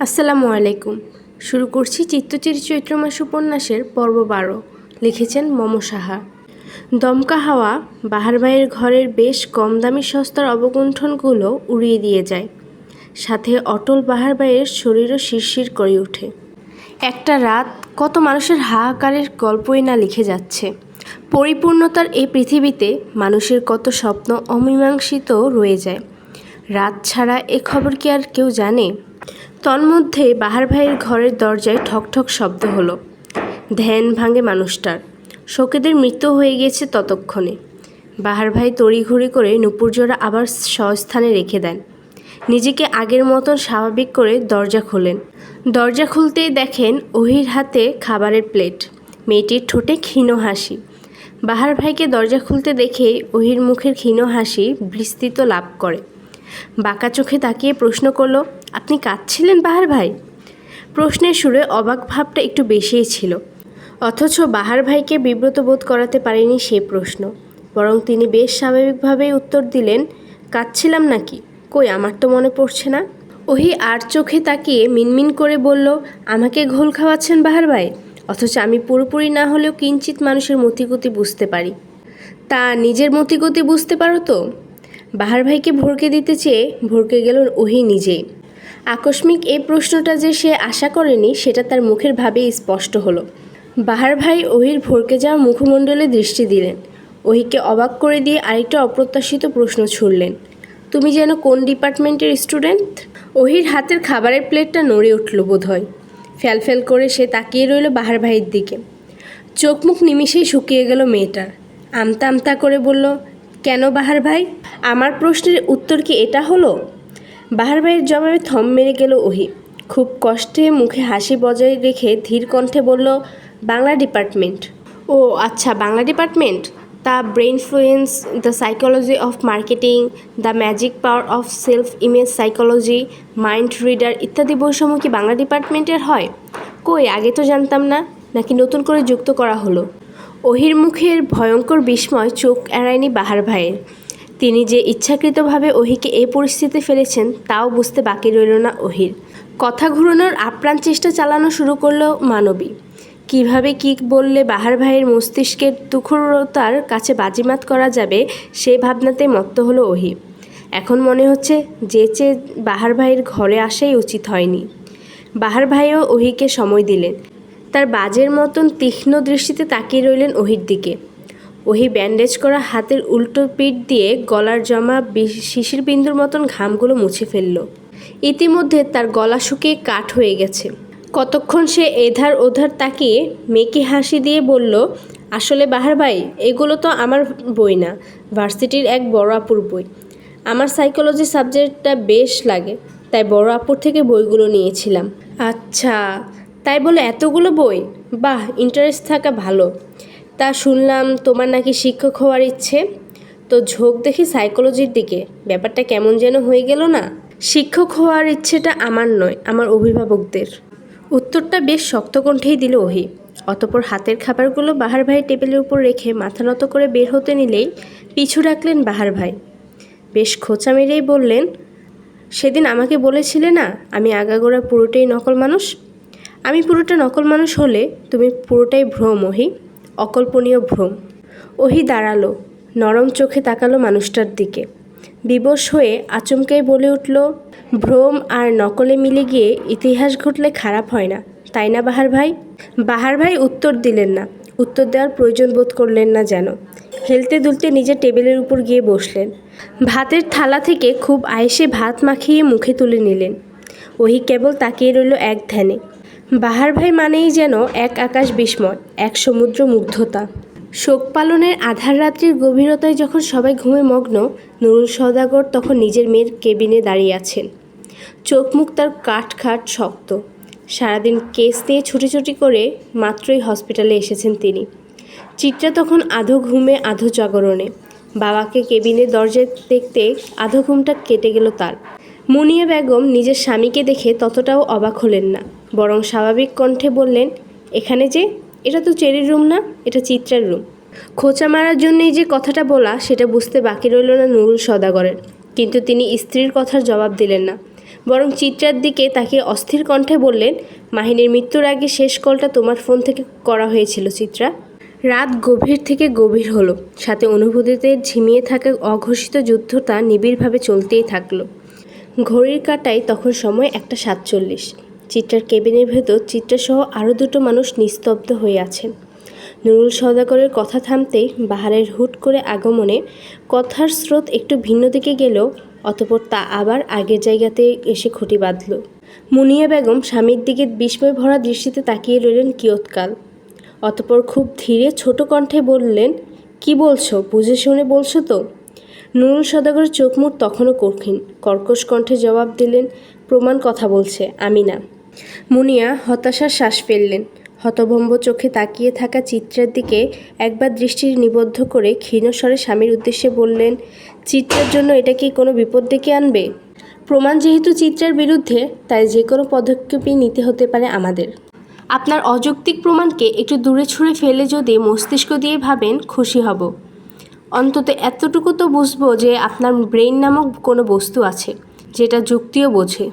আসসালামু আলাইকুম। শুরু করছি চিত্তচির চৈত্রমাস উপন্যাসের পর্ব বারো। লিখেছেন মম সাহা। দমকা হাওয়া বাহার ভাইয়ের ঘরের বেশ কম দামি সস্তার অবগুণ্ঠনগুলো উড়িয়ে দিয়ে যায়। সাথে অটল বাহার ভাইয়ের শরীরও শিরশির করে ওঠে। একটা রাত কত মানুষের হাহাকারের গল্পই না লিখে যাচ্ছে। পরিপূর্ণতার এই পৃথিবীতে মানুষের কত স্বপ্ন অমীমাংসিত রয়ে যায়। রাত ছাড়া এ খবর কি আর কেউ জানে? তন্মধ্যে বাহার ভাইয়ের ঘরের দরজায় ঠকঠক শব্দ হলো। ধ্যান ভাঙে মানুষটার। শোকেদের মৃত্যু হয়ে গিয়েছে ততক্ষণে। বাহার ভাই তড়িঘড়ি করে নুপুরজোড়া আবার স্বস্থানে রেখে দেন। নিজেকে আগের মতন স্বাভাবিক করে দরজা খোলেন। দরজা খুলতেই দেখেন ওহির হাতে খাবারের প্লেট। মেয়েটির ঠোঁটে ক্ষীণ হাসি। বাহার ভাইকে দরজা খুলতে দেখে ওহির মুখের ক্ষীণ হাসি বিস্তৃত লাভ করে। বাঁকা চোখে তাকিয়ে প্রশ্ন করল, আপনি কাঁদছিলেন বাহার ভাই? প্রশ্নের সুরে অবাক ভাবটা একটু বেশিই ছিল। অথচ বাহার ভাইকে বিব্রত বোধ করাতে পারেনি সে প্রশ্ন। বরং তিনি বেশ স্বাভাবিকভাবেই উত্তর দিলেন, কাঁদছিলাম নাকি? কই, আমার তো মনে পড়ছে না। ওহি আর চোখে তাকিয়ে মিনমিন করে বলল, আমাকে ঘোল খাওয়াচ্ছেন বাহার ভাই? অথচ আমি পুরোপুরি না হলেও কিঞ্চিত মানুষের মতিগতি বুঝতে পারি। তা নিজের মতিগতি বুঝতে পারো তো? বাহার ভাইকে ভরকে দিতে চেয়ে ভরকে গেল ওহি নিজেই আকস্মিক এই প্রশ্নটা যে সে আশা করেনি, সেটা তার মুখের ভাবেই স্পষ্ট হলো। বাহার ভাই ওহির ভরকে যাওয়া মুখমণ্ডলে দৃষ্টি দিলেন। ওহিকে অবাক করে দিয়ে আরেকটা অপ্রত্যাশিত প্রশ্ন ছুড়লেন। তুমি যেন কোন ডিপার্টমেন্টের স্টুডেন্ট? ওহির হাতের খাবারের প্লেটটা নড়ে উঠল বোধহয়। ফ্যালফ্যাল করে সে তাকিয়ে রইল বাহার ভাইয়ের দিকে। চোখ মুখ নিমিষেই শুকিয়ে গেল মেয়েটার। আমতা আমতা করে বলল কেন বাহার ভাই? আমার প্রশ্নের উত্তর কি এটা হলো? বাহার ভাইয়ের জবাবে থম মেরে গেল ওহি। খুব কষ্টে মুখে হাসি বজায় রেখে ধীর কণ্ঠে বলল, বাংলা ডিপার্টমেন্ট। ও আচ্ছা Bangla department? The brain fluence the psychology of marketing, the magic power of self image psychology, mind reader ইত্যাদি বৈষম্য কি বাংলা ডিপার্টমেন্টের হয়? কই, আগে তো জানতাম না, নাকি নতুন করে যুক্ত করা হলো? ওহির মুখের ভয়ঙ্কর বিস্ময় চোখ এড়ায়নি বাহার ভাইয়ের তিনি যে ইচ্ছাকৃতভাবে ওহিকে এই পরিস্থিতি ফেলেছেন, তাও বুঝতে বাকি রইল না ওহির কথা ঘুরানোর আপ্রাণ চেষ্টা চালানো শুরু করল মানবী। কীভাবে কি বললে বাহার ভাইয়ের মস্তিষ্কের তুখুরতার কাছে বাজিমাত করা যাবে সেই ভাবনাতে মত্ত হলো ওহি এখন মনে হচ্ছে যে চেয়ে বাহার ভাইয়ের ঘরে আসাই উচিত হয়নি। বাহার ভাইও ওহিকে সময় দিলেন। তার বাজের মতন তীক্ষ্ণ দৃষ্টিতে তাকিয়ে রইলেন ওহির দিকে। ওহি ব্যান্ডেজ করা হাতের উল্টো পিঠ দিয়ে গলার জমা শিশির বিন্দুর মতন ঘামগুলো মুছে ফেলল। ইতিমধ্যে তার গলা শুকিয়ে কাঠ হয়ে গেছে। কতক্ষণ সে এধার ওধার তাকিয়ে মেকি হাসি দিয়ে বলল, আসলে বাহার ভাই, এগুলো তো আমার বই না, ভার্সিটির এক বড় আপুর বই। আমার সাইকোলজি সাবজেক্টটা বেশ লাগে, তাই বড় আপুর থেকে বইগুলো নিয়েছিলাম। আচ্ছা তাই বলে এতগুলো বই? বাহ ইন্টারেস্ট থাকা ভালো। তা শুনলাম তোমার নাকি শিক্ষক হওয়ার ইচ্ছে। তো ঝোঁক দেখি সাইকোলজির দিকে। ব্যাপারটা কেমন যেন হয়ে গেল না? শিক্ষক হওয়ার ইচ্ছেটা আমার নয়, আমার অভিভাবকদের। উত্তরটা বেশ শক্ত কণ্ঠেই দিল ওহি। অতপর হাতের খাবারগুলো বাহার ভাই টেবিলের উপর রেখে মাথা নত করে বের হতে নিলেই পিছু রাখলেন বাহার ভাই। বেশ খোঁচা মেরেই বললেন, সেদিন আমাকে বলেছিলে না, আমি আগাগোড়া পুরোটাই নকল মানুষ? আমি পুরোটা নকল মানুষ হলে তুমি পুরোটাই ভ্রম, ওহি। অকল্পনীয় ভ্রম। ওহি দাঁড়াল, নরম চোখে তাকালো মানুষটার দিকে। বিবশ হয়ে আচমকাই বলে উঠল, ভ্রম আর নকলে মিলে গিয়ে ইতিহাস ঘটলে খারাপ হয় না, তাই না বাহার ভাই? বাহার ভাই উত্তর দিলেন না, উত্তর দেওয়ার প্রয়োজন বোধ করলেন না যেন। হেলতে দুলতে নিজের টেবিলের উপর গিয়ে বসলেন। ভাতের থালা থেকে খুব আয়েসে ভাত মাখিয়ে মুখে তুলে নিলেন। ওহি কেবল তাকিয়ে রইল এক ধ্যানে। বাহার ভাই মানেই যেন এক আকাশ বিস্ময়, এক সমুদ্র মুগ্ধতা। শোক পালনের আধার রাত্রির গভীরতায় যখন সবাই ঘুমে মগ্ন, নুরুল সদাগর তখন নিজের মেয়ের কেবিনে দাঁড়িয়ে আছেন। চোখ মুখ তার কাঠ খাট শক্ত। সারাদিন কেস নিয়ে ছুটি করে মাত্রই হসপিটালে এসেছেন তিনি। চিত্রা তখন আধো ঘুমে, আধো জাগরণে। বাবাকে কেবিনে দরজায় দেখতে আধো ঘুমটা কেটে গেল তার। মুনিয়া বেগম নিজের স্বামীকে দেখে ততটাও অবাক হলেন না, বরং স্বাভাবিক কণ্ঠে বললেন, এখানে যে, এটা তো চেরির রুম না, এটা চিত্রার রুম। খোঁচা মারার জন্যই যে কথাটা বলা, সেটা বুঝতে বাকি রইল না নুরুল সদাগরের। কিন্তু তিনি স্ত্রীর কথার জবাব দিলেন না, বরং চিত্রার দিকে তাকে অস্থির কণ্ঠে বললেন, মাহিনীর মৃত্যুর আগে শেষ কলটা তোমার ফোন থেকে করা হয়েছিল, চিত্রা। রাত গভীর থেকে গভীর হলো, সাথে অনুভূতিতে ঝিমিয়ে থাকা অঘোষিত যুদ্ধটা নিবিড়ভাবে চলতেই থাকল। ঘড়ির কাঁটায় তখন সময় একটা সাতচল্লিশ। চিত্রার কেবিনের ভেতর চিত্রাসহ আরও দুটো মানুষ নিস্তব্ধ হয়ে আছেন। নুরুল সওদাগরের কথা থামতেই বাহারের হুট করে আগমনে কথার স্রোত একটু ভিন্ন দিকে গেল, অতপর তা আবার আগের জায়গাতে এসে খুঁটি বাঁধল। মুনিয়া বেগম স্বামীর দিকে বিস্ময় ভরা দৃষ্টিতে তাকিয়ে রইলেন কিয়ৎকাল। অতপর খুব ধীরে ছোট কণ্ঠে বললেন, কি বলছো? বুঝে শুনে বলছো তো? নুরুল সদাগরের চোখ মুখ তখনও কঠিন। কর্কশ কণ্ঠে জবাব দিলেন, প্রমাণ কথা বলছে আমি না মুনিয়া হতাশার শ্বাস ফেললেন। হতভম্ব চোখে তাকিয়ে থাকা চিত্রের দিকে একবার দৃষ্টি নিবদ্ধ করে ক্ষীণস্বরে স্বামীর উদ্দেশ্যে বললেন, চিত্রের জন্য এটা কি কোনো বিপদ ডেকে আনবে? প্রমাণ যেহেতু চিত্রের বিরুদ্ধে, তাই যে কোনো পদক্ষেপই নিতে হতে পারে আমাদের। আপনার অযৌক্তিক প্রমাণকে একটু দূরে ছুঁড়ে ফেলে যদি মস্তিষ্ক দিয়ে ভাবেন, খুশি হব। অন্তত এতটুকু তো বুঝব যে আপনার ব্রেইন নামক কোনো বস্তু আছে যেটা যুক্তিও বোঝে।